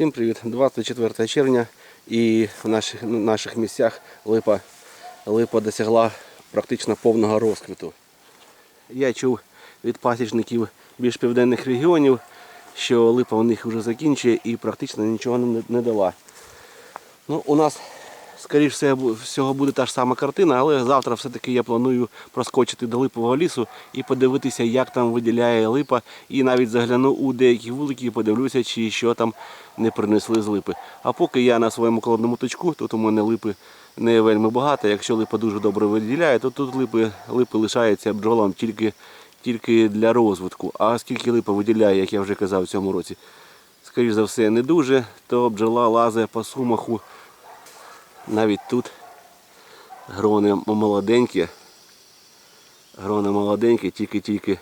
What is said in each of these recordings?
Всім привіт! 24 червня і в наших, наших місцях липа, липа досягла практично повного розквіту. Я чув від пасічників більш південних регіонів, що липа у них вже закінчує і практично нічого не, не дала. Ну, у нас, скоріш все, всього буде та ж сама картина, але завтра все-таки я планую проскочити до липового лісу і подивитися, як там виділяє липа. І навіть загляну у деякі вулики і подивлюся, чи що там не принесли з липи. А поки я на своєму колодному точку, тут у мене липи не вельми багато. Якщо липа дуже добре виділяє, то тут липи, липи лишаються бджолам тільки, тільки для розвитку. А скільки липа виділяє, як я вже казав в цьому році, скоріш за все, не дуже, то бджола лазить по сумаху. Навіть тут грони молоденькі. Грони молоденькі, тільки-тільки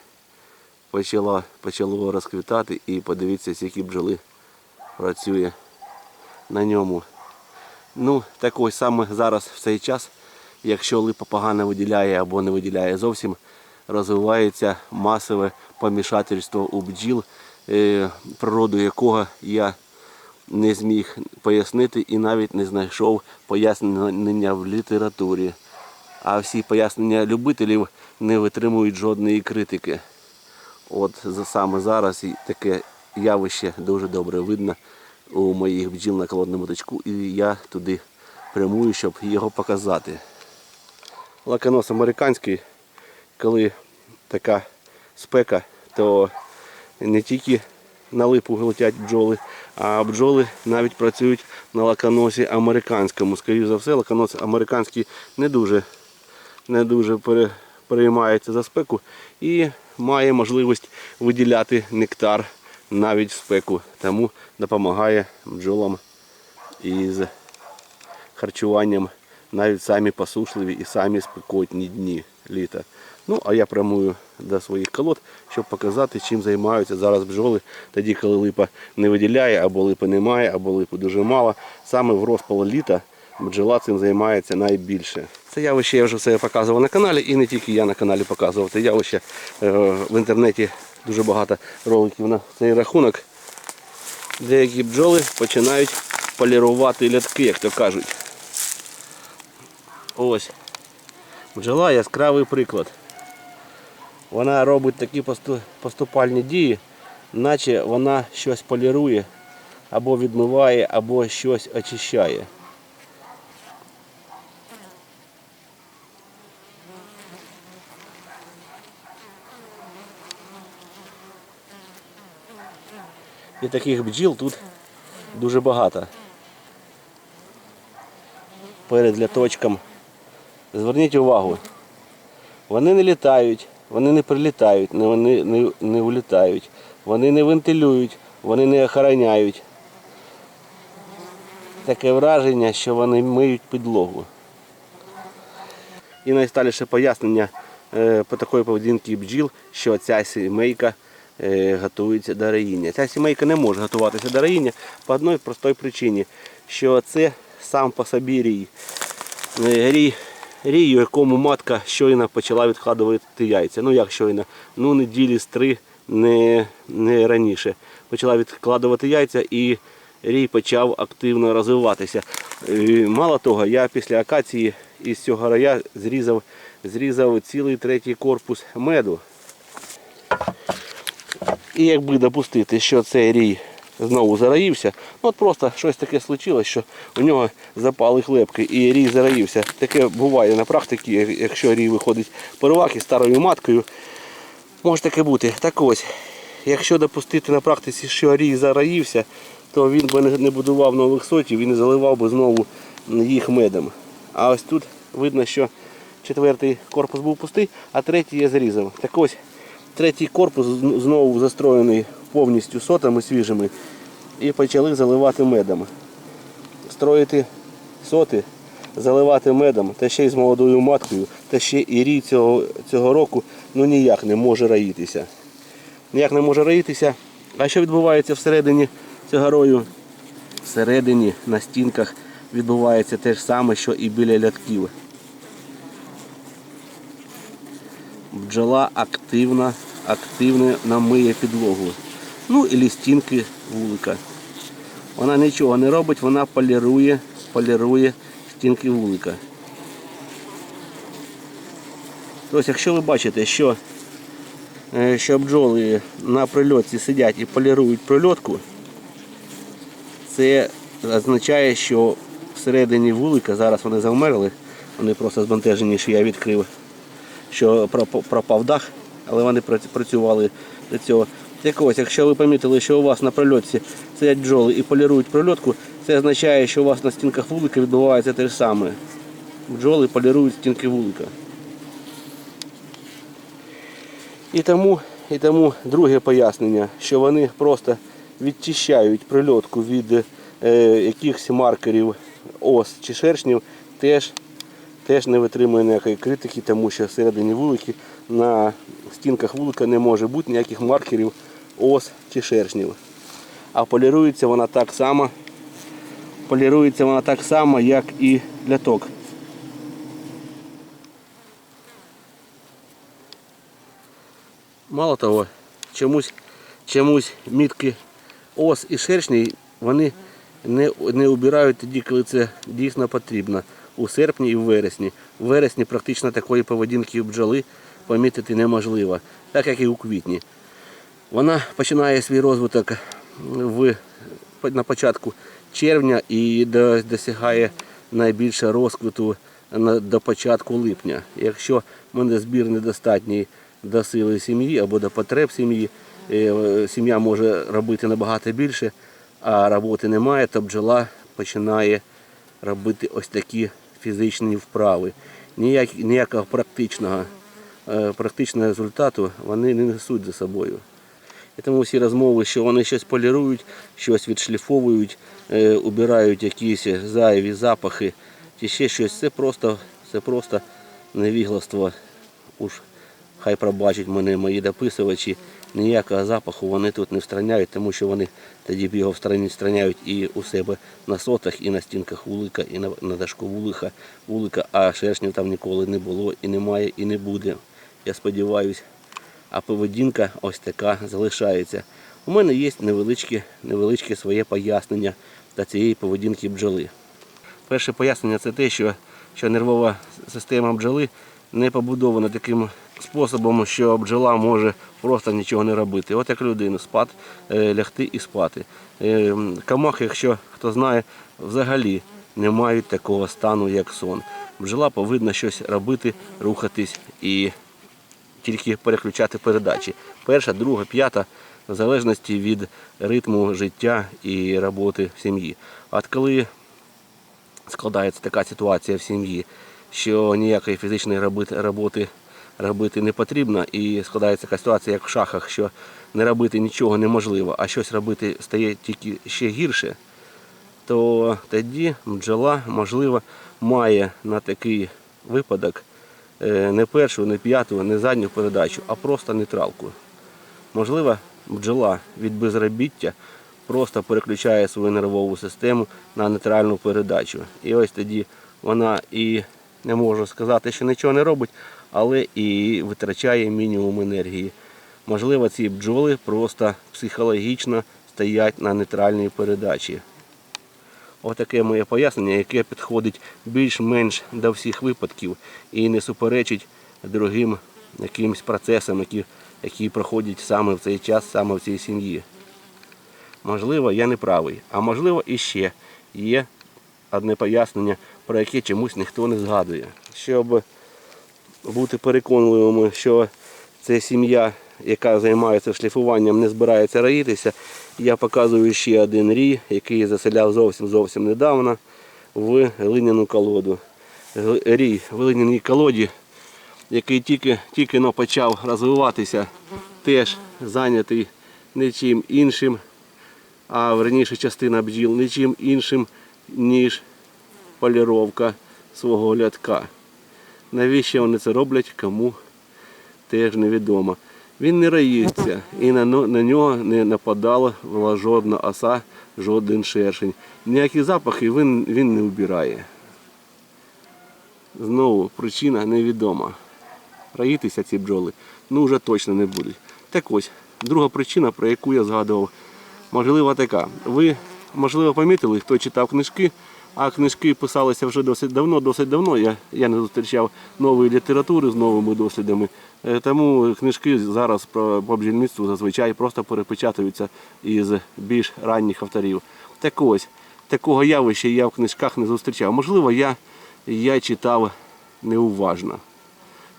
почала, почало розквітати і подивіться, скільки бджоли працює на ньому. Ну, так ось саме зараз в цей час, якщо липа погано виділяє або не виділяє зовсім, розвивається масове помішательство у бджіл, е, природу якого я не зміг пояснити і навіть не знайшов пояснення в літературі. А всі пояснення любителів не витримують жодної критики. От саме зараз таке явище дуже добре видно у моїх бджіл на колодному точку, і я туди прямую, щоб його показати. Лаконос американський, коли така спека, то не тільки на липу летять бджоли, а бджоли навіть працюють на лаконосі американському. Скоріше за все, лаконос американський не дуже, не дуже переймається за спеку і має можливість виділяти нектар навіть в спеку. Тому допомагає бджолам із харчуванням навіть самі посушливі і самі спекотні дні літа. Ну, а я прямую до своїх колод, щоб показати, чим займаються зараз бджоли, тоді, коли липа не виділяє, або липи немає, або липи дуже мало. Саме в розпал літа бджола цим займається найбільше. Це явище я вже все показував на каналі, і не тільки я на каналі показував. Це явище е, в інтернеті дуже багато роликів на цей рахунок. Деякі бджоли починають полірувати лятки, як то кажуть. Ось. Бджола яскравий приклад. Вона робить такі поступальні дії, наче вона щось полірує, або відмиває, або щось очищає. І таких бджіл тут дуже багато. Перед ляточком. Зверніть увагу, вони не літають, вони не прилітають, вони не, не улітають, вони не вентилюють, вони не охороняють. Таке враження, що вони миють підлогу. І найсталіше пояснення е, по такої поведінки бджіл, що ця сімейка е, готується до раїння. Ця сімейка не може готуватися до раїння по одній простій причині, що це сам по собі рій. Е, Рій, рій, у якому матка щойно почала відкладувати яйця. Ну як щойно? Ну неділі з три, не, не раніше. Почала відкладувати яйця і рій почав активно розвиватися. Е, Мало того, я після акації із цього рая зрізав, зрізав цілий третій корпус меду. І якби допустити, що цей рій знову зараївся, ну от просто щось таке случилось, що у нього запали хлебки і рій зараївся. Таке буває на практиці, якщо рій виходить первак із старою маткою, може таке бути. Так ось, якщо допустити на практиці, що рій зараївся, то він би не- будував нових сотів і не заливав би знову їх медом. А ось тут видно, що четвертий корпус був пустий, а третій я зрізав. Так ось третій корпус знову застроєний повністю сотами свіжими і почали заливати медом. Строїти соти, заливати медом, та ще й з молодою маткою, та ще і рій цього, цього року ну ніяк не може раїтися. Ніяк не може раїтися. А що відбувається всередині цього рою? Всередині на стінках відбувається те ж саме, що і біля лятків. Бджола активно, активно намиє підлогу. Ну і стінки вулика. Вона нічого не робить, вона полірує, полірує стінки вулика. Тобто, якщо ви бачите, що, е, що бджоли на прильотці сидять і полірують прильотку, це означає, що всередині вулика зараз вони завмерли, вони просто збентежені, що я відкрив, що пропав дах, але вони працювали до цього. Так ось, якщо ви помітили, що у вас на прольотці сидять бджоли і полірують прольотку, це означає, що у вас на стінках вулика відбувається те ж саме. Бджоли полірують стінки вулика. І тому, і тому друге пояснення, що вони просто відчищають прильотку від е, якихось маркерів ос чи шершнів, теж, теж не витримує ніякої критики, тому що всередині вулики на стінках вулика не може бути ніяких маркерів ос чи шершнів. А полірується вона так само, полірується вона так само, як і ляток. Мало того, чомусь, чомусь мітки ос і шершні вони не, не убирають тоді, коли це дійсно потрібно. У серпні і в вересні. В вересні практично такої поведінки у бджоли помітити неможливо, так як і у квітні. Вона починає свій розвиток в, на початку червня і досягає найбільше розквіту до початку липня. Якщо в мене збір недостатній до сили сім'ї або до потреб сім'ї, е, сім'я може робити набагато більше, а роботи немає, то бджола починає робити ось такі фізичні вправи. Ніяк, ніякого практичного, е, практичного результату вони не несуть за собою. Тому всі розмови, що вони щось полірують, щось відшліфовують, е, убирають якісь зайві запахи чи ще щось, це просто, це просто невігластво. Уж хай пробачать мене мої дописувачі. Ніякого запаху вони тут не встраняють, тому що вони тоді б його встраняють і у себе на сотах, і на стінках вулика, і на, на дашку вулика, вулика, а шершнів там ніколи не було, і немає, і не буде. Я сподіваюся а поведінка ось така залишається. У мене є невеличке, невеличке своє пояснення до цієї поведінки бджоли. Перше пояснення це те, що, що нервова система бджоли не побудована таким способом, що бджола може просто нічого не робити. От як людина спати, е, лягти і спати. Е, Камахи, якщо хто знає, взагалі не мають такого стану, як сон. Бджола повинна щось робити, рухатись і тільки переключати передачі. Перша, друга, п'ята, в залежності від ритму життя і роботи в сім'ї. От коли складається така ситуація в сім'ї, що ніякої фізичної роботи, робити не потрібно, і складається така ситуація, як в шахах, що не робити нічого неможливо, а щось робити стає тільки ще гірше, то тоді бджола, можливо, має на такий випадок не першу, не п'яту, не задню передачу, а просто нейтралку. Можливо, бджола від безробіття просто переключає свою нервову систему на нейтральну передачу. І ось тоді вона і не можу сказати, що нічого не робить, але і витрачає мінімум енергії. Можливо, ці бджоли просто психологічно стоять на нейтральній передачі. Отаке моє пояснення, яке підходить більш-менш до всіх випадків і не суперечить другим якимсь процесам, які, які проходять саме в цей час, саме в цій сім'ї. Можливо, я не правий, а можливо іще є одне пояснення, про яке чомусь ніхто не згадує. Щоб бути переконливими, що це сім'я, яка займається шліфуванням, не збирається роїтися, я показую ще один рій, який заселяв зовсім зовсім недавно в глиняну колоду. Рій в глиняній колоді, який тільки, тільки почав розвиватися, теж зайнятий нічим іншим, а верніше частина бджіл нічим іншим, ніж поліровка свого лятка. Навіщо вони це роблять, кому теж невідомо. Він не раїться і на, на нього не нападала жодна оса, жоден шершень. Ніякі запахи він, він не вбирає. Знову причина невідома. Раїтися ці бджоли ну вже точно не будуть. Так ось, друга причина, про яку я згадував, можливо така. Ви можливо, помітили, хто читав книжки, а книжки писалися вже досить давно, досить давно. Я, я не зустрічав нової літератури з новими дослідами. Е, Тому книжки зараз про по бджільництву зазвичай просто перепечатуються із більш ранніх авторів. Так ось, такого явища я в книжках не зустрічав. Можливо, я, я читав неуважно.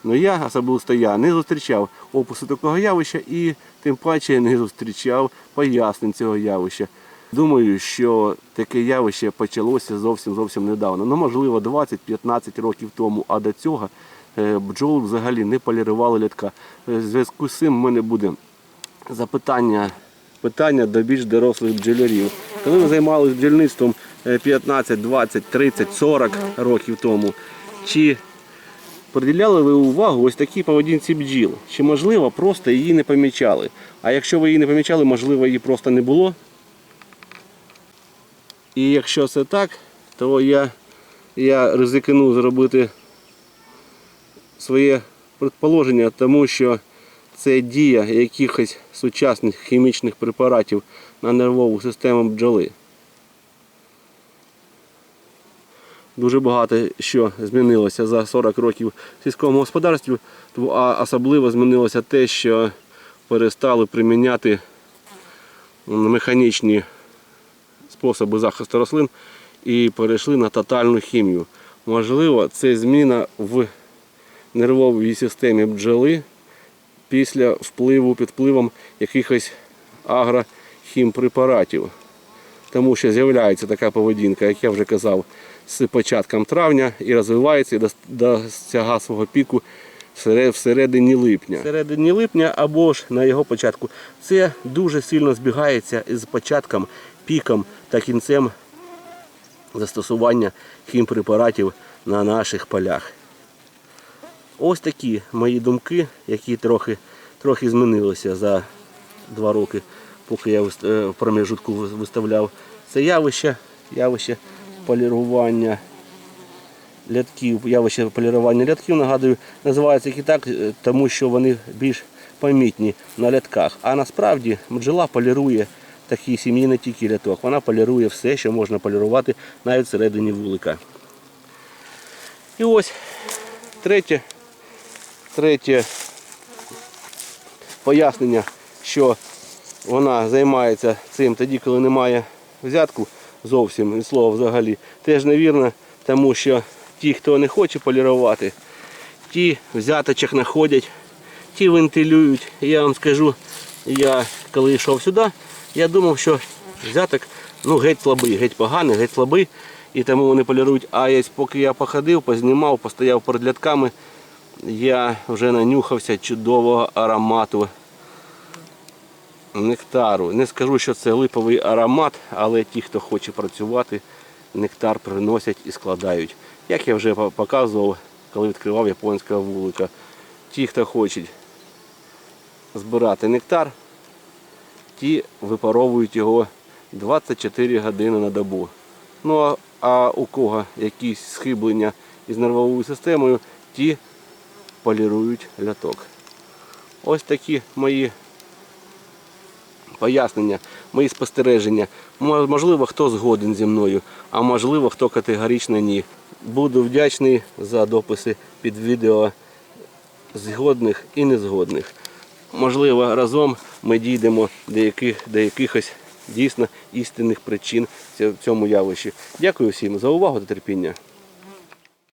Ну я особисто я не зустрічав опису такого явища і тим паче не зустрічав пояснень цього явища. Думаю, що таке явище почалося зовсім зовсім недавно. Ну, можливо, 20-15 років тому, а до цього е, бджол взагалі не полірували лятка. Е, В зв'язку з цим в мене буде запитання питання до більш дорослих бджолярів. Коли ви займалися бджільництвом е, 15, 20, 30, 40 років тому, чи приділяли ви увагу ось такій поведінці бджіл? Чи можливо просто її не помічали? А якщо ви її не помічали, можливо, її просто не було? І якщо це так, то я, я ризикну зробити своє предположення, тому що це дія якихось сучасних хімічних препаратів на нервову систему бджоли. Дуже багато що змінилося за 40 років в сільському господарстві, а особливо змінилося те, що перестали приміняти механічні способи захисту рослин і перейшли на тотальну хімію. Можливо, це зміна в нервовій системі бджоли після впливу під впливом якихось агрохімпрепаратів. Тому що з'являється така поведінка, як я вже казав, з початком травня і розвивається і дос- досягає свого піку всередині липня. Всередині липня або ж на його початку. Це дуже сильно збігається із початком, піком та кінцем застосування хімпрепаратів на наших полях. Ось такі мої думки, які трохи, трохи змінилися за два роки, поки я е, в проміжутку виставляв це явище, явище полірування лятків, явище полірування лятків, нагадую, називається і так, е, тому що вони більш помітні на лятках. А насправді бджола полірує такій сім'ї не тільки ляток, вона полірує все, що можна полірувати навіть всередині вулика. І ось третє, третє пояснення, що вона займається цим тоді, коли немає взятку зовсім від слова взагалі, теж невірно, тому що ті, хто не хоче полірувати, ті взяточок знаходять, ті вентилюють. Я вам скажу, я коли йшов сюди, я думав, що взяток ну, геть слабий, геть поганий, геть слабий, і тому вони полірують. А ось поки я походив, познімав, постояв перед лятками, я вже нанюхався чудового аромату нектару. Не скажу, що це липовий аромат, але ті, хто хоче працювати, нектар приносять і складають. Як я вже показував, коли відкривав японського вулика. Ті, хто хочуть збирати нектар, ті випаровують його 24 години на добу. Ну а- у кого якісь схиблення із нервовою системою, ті полірують ляток. Ось такі мої пояснення, мої спостереження. Можливо, хто згоден зі мною, а можливо, хто категорично ні. Буду вдячний за дописи під відео згодних і незгодних. Можливо, разом ми дійдемо до, яких, до якихось дійсно істинних причин в цьому явищі. Дякую всім за увагу та терпіння.